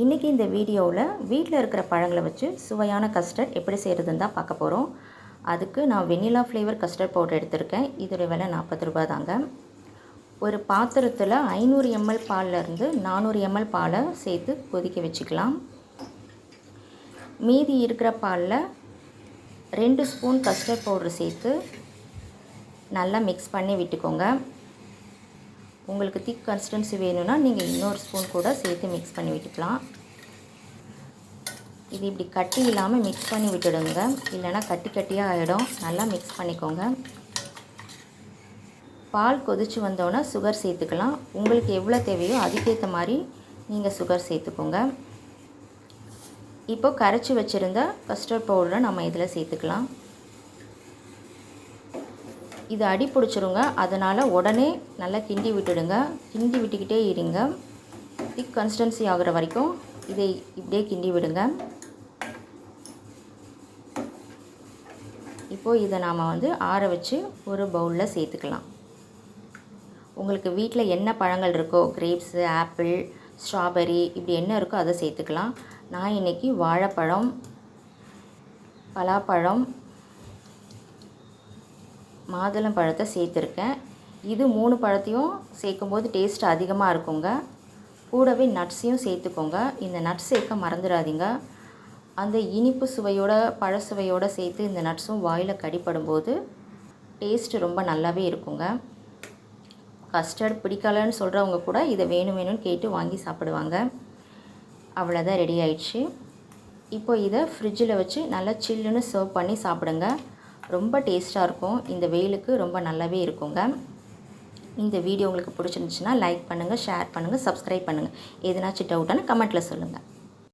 இன்றைக்கி இந்த வீடியோவில் வீட்டில் இருக்கிற பழங்களை வச்சு சுவையான கஸ்டர்ட் எப்படி செய்கிறதுன்னு தான் பார்க்க போகிறோம் அதுக்கு நான் வெண்ணிலா ஃப்ளேவர் கஸ்டர்ட் பவுடர் எடுத்திருக்கேன். இதோட விலை நாற்பது ரூபா தாங்க. ஒரு பாத்திரத்தில் ஐநூறு எம்எல் பால்லேருந்து நானூறு எம்எல் பாலை சேர்த்து கொதிக்க வச்சுக்கலாம். மீதி இருக்கிற பாலில் ரெண்டு ஸ்பூன் கஸ்டர்ட் பவுடர் சேர்த்து நல்லா மிக்ஸ் பண்ணி விட்டுக்கோங்க. உங்களுக்கு திக் கன்சிஸ்டன்சி வேணும்னா நீங்கள் இன்னொரு ஸ்பூன் கூட சேர்த்து மிக்ஸ் பண்ணி விட்டுக்கலாம். இது இப்படி கட்டி இல்லாமல் மிக்ஸ் பண்ணி விட்டுடுங்க. இல்லைனா கட்டி கட்டியாக ஆகிடும் நல்லா மிக்ஸ் பண்ணிக்கோங்க. பால் கொதித்து வந்தோன்னே சுகர் சேர்த்துக்கலாம். உங்களுக்கு எவ்வளோ தேவையோ அதுக்கேற்ற மாதிரி நீங்கள் சுகர் சேர்த்துக்கோங்க. இப்போ கரைச்சி வச்சுருந்த கஸ்டர்ட் பவுடரை நம்ம இதில் சேர்த்துக்கலாம். இது அடி பிடிச்சிருங்க. அதனால் உடனே நல்லா கிண்டி விட்டுடுங்க. கிண்டி விட்டுக்கிட்டே இருங்க. திக் கன்சிஸ்டன்சி ஆகிற வரைக்கும் இதை இப்படியே கிண்டி விடுங்க. இப்போது இதை நாம் வந்து ஆற வச்சு ஒரு பவுலில் சேர்த்துக்கலாம். உங்களுக்கு வீட்டில் என்ன பழங்கள் இருக்கோ கிரேப்ஸு ஆப்பிள் ஸ்ட்ராபெரி இப்படி என்ன இருக்கோ அதை சேர்த்துக்கலாம். நான் இன்றைக்கி வாழைப்பழம் பலாப்பழம் மாதுளம் பழத்தை சேர்த்துருக்கேன். இது மூணு பழத்தையும் சேர்க்கும்போது டேஸ்ட் அதிகமாக இருக்குங்க. கூடவே நட்ஸையும் சேர்த்துக்கோங்க. இந்த நட்ஸ் சேர்க்க மறந்துடாதீங்க. அந்த இனிப்பு சுவையோட பழ சுவையோடு சேர்த்து இந்த நட்ஸும் வாயில் கடிப்படும்போது டேஸ்ட் ரொம்ப நல்லாவே இருக்குங்க. கஸ்டர்ட் பிடிக்கலன்னு சொல்கிறவங்க கூட இதை வேணும் வேணும்னு கேட்டு வாங்கி சாப்பிடுவாங்க. அவ்வளோதான் ரெடி ஆயிடுச்சு. இப்போ இதை ஃப்ரிட்ஜில் வச்சு நல்லா சில்லுன்னு சர்வ் பண்ணி சாப்பிடுங்க. ரொம்ப டேஸ்ட்டாக இருக்கும். இந்த வெயிலுக்கு ரொம்ப நல்லாவே இருக்குங்க. இந்த வீடியோ உங்களுக்கு பிடிச்சிருந்துச்சுன்னா லைக் பண்ணுங்கள் ஷேர் பண்ணுங்கள் சப்ஸ்கிரைப் பண்ணுங்கள் எதனாச்சும் டவுட்டான கமெண்ட்டில் சொல்லுங்கள்